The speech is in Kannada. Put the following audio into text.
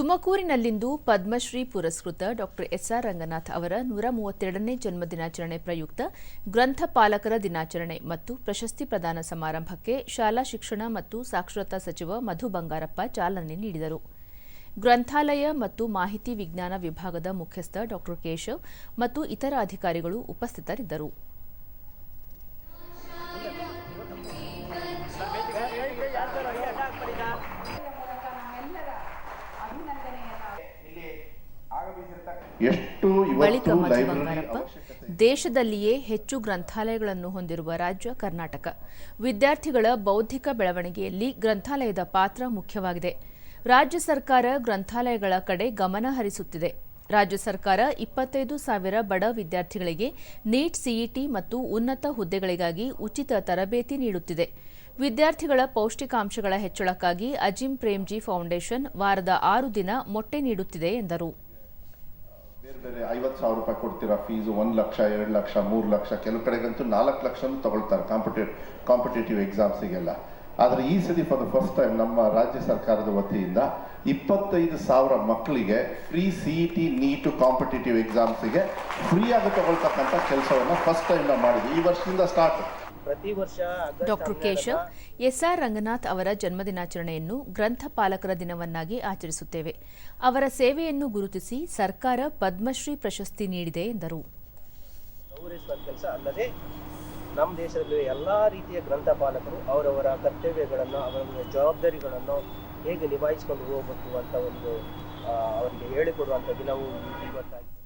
ತುಮಕೂರಿನಲ್ಲಿಂದು ಪದ್ಮಶ್ರೀ ಪುರಸ್ಕೃತ ಡಾಕ್ಟರ್ ಎಸ್ಆರ್ ರಂಗನಾಥ್ ಅವರ ನೂರ ಮೂವತ್ತೆರಡನೇ ಜನ್ಮದಿನಾಚರಣೆ ಪ್ರಯುಕ್ತ ಗ್ರಂಥಪಾಲಕರ ದಿನಾಚರಣೆ ಮತ್ತು ಪ್ರಶಸ್ತಿ ಪ್ರದಾನ ಸಮಾರಂಭಕ್ಕೆ ಶಾಲಾ ಶಿಕ್ಷಣ ಮತ್ತು ಸಾಕ್ಷರತಾ ಸಚಿವ ಮಧು ಬಂಗಾರಪ್ಪ ಚಾಲನೆ ನೀಡಿದರು. ಗ್ರಂಥಾಲಯ ಮತ್ತು ಮಾಹಿತಿ ವಿಜ್ಞಾನ ವಿಭಾಗದ ಮುಖ್ಯಸ್ಥ ಡಾಕ್ಟರ್ ಕೇಶವ್ ಮತ್ತು ಇತರ ಅಧಿಕಾರಿಗಳು ಉಪಸ್ಥಿತರಿದ್ದರು. ಎಷ್ಟು ಬಳಿಕ ಮಧು ಬಂಗಾರಪ್ಪ. ದೇಶದಲ್ಲಿಯೇ ಹೆಚ್ಚು ಗ್ರಂಥಾಲಯಗಳನ್ನು ಹೊಂದಿರುವ ರಾಜ್ಯ ಕರ್ನಾಟಕ. ವಿದ್ಯಾರ್ಥಿಗಳ ಬೌದ್ಧಿಕ ಬೆಳವಣಿಗೆಯಲ್ಲಿ ಗ್ರಂಥಾಲಯದ ಪಾತ್ರ ಮುಖ್ಯವಾಗಿದೆ. ರಾಜ್ಯ ಸರ್ಕಾರ ಗ್ರಂಥಾಲಯಗಳ ಕಡೆ ಗಮನ ಹರಿಸುತ್ತಿದೆ. ರಾಜ್ಯ ಸರ್ಕಾರ ಇಪ್ಪತ್ತೈದು ಸಾವಿರ ಬಡ ವಿದ್ಯಾರ್ಥಿಗಳಿಗೆ ನೀಟ್ ಸಿಇಟಿ ಮತ್ತು ಉನ್ನತ ಹುದ್ದೆಗಳಿಗಾಗಿ ಉಚಿತ ತರಬೇತಿ ನೀಡುತ್ತಿದೆ. ವಿದ್ಯಾರ್ಥಿಗಳ ಪೌಷ್ಟಿಕಾಂಶಗಳ ಹೆಚ್ಚಳಕ್ಕಾಗಿ ಅಜಿಂ ಪ್ರೇಮ್ಜಿ ಫೌಂಡೇಶನ್ ವಾರದ ಆರು ದಿನ ಮೊಟ್ಟೆ ನೀಡುತ್ತಿದೆ ಎಂದರು. ಬೇರೆ ಐವತ್ತು ಸಾವಿರ ರೂಪಾಯಿ ಕೊಡ್ತೀರಾ ಫೀಸು ಒಂದು ಲಕ್ಷ, ಎರಡು ಲಕ್ಷ, ಮೂರು ಲಕ್ಷ, ಕೆಲವು ಕಡೆಗಂತೂ ನಾಲ್ಕು ಲಕ್ಷನೂ ತಗೊಳ್ತಾರೆ ಕಾಂಪಿಟೇಟ್ ಕಾಂಪಿಟೇಟಿವ್ ಎಕ್ಸಾಮ್ಸಿಗೆಲ್ಲ ಆದರೆ ಈ ಸತಿ ಫಾರ್ ದ ಫಸ್ಟ್ ಟೈಮ್ ನಮ್ಮ ರಾಜ್ಯ ಸರ್ಕಾರದ ವತಿಯಿಂದ ಇಪ್ಪತ್ತೈದು ಸಾವಿರ ಮಕ್ಕಳಿಗೆ free C E T NEET competitive ಎಕ್ಸಾಮ್ಸಿಗೆ ಫ್ರೀಯಾಗಿ ತಗೊಳ್ತಕ್ಕಂಥ ಕೆಲಸವನ್ನು ಫಸ್ಟ್ ಟೈಮ್ ನಾವು ಮಾಡಿದ್ವಿ. ಈ ವರ್ಷದಿಂದ start doctor Keshav S R Ranganath ಅವರ ಜನ್ಮದಿನಾಚರಣೆಯನ್ನು ಗ್ರಂಥಪಾಲಕರ ದಿನವನ್ನಾಗಿ ಆಚರಿಸುತ್ತೇವೆ. ಅವರ ಸೇವೆಯನ್ನು ಗುರುತಿಸಿ ಸರ್ಕಾರ ಪದ್ಮಶ್ರೀ ಪ್ರಶಸ್ತಿ ನೀಡಿದೆ ಎಂದರು. ಕೆಲಸ ಅಲ್ಲದೆ ನಮ್ಮ ದೇಶದಲ್ಲಿ ಎಲ್ಲ ರೀತಿಯ ಗ್ರಂಥಪಾಲಕರು ಅವರವರ ಕರ್ತವ್ಯಗಳನ್ನು ಅವರ ಜವಾಬ್ದಾರಿಗಳನ್ನು ಹೇಗೆ ನಿಭಾಯಿಸಿಕೊಂಡು ಹೋಗಬೇಕು ಅಂತ ಒಂದು ಅವರಿಗೆ ಹೇಳಿಕೊಡುವಂಥ ದಿನವೂ ಇವತ್ತಾಗಿದೆ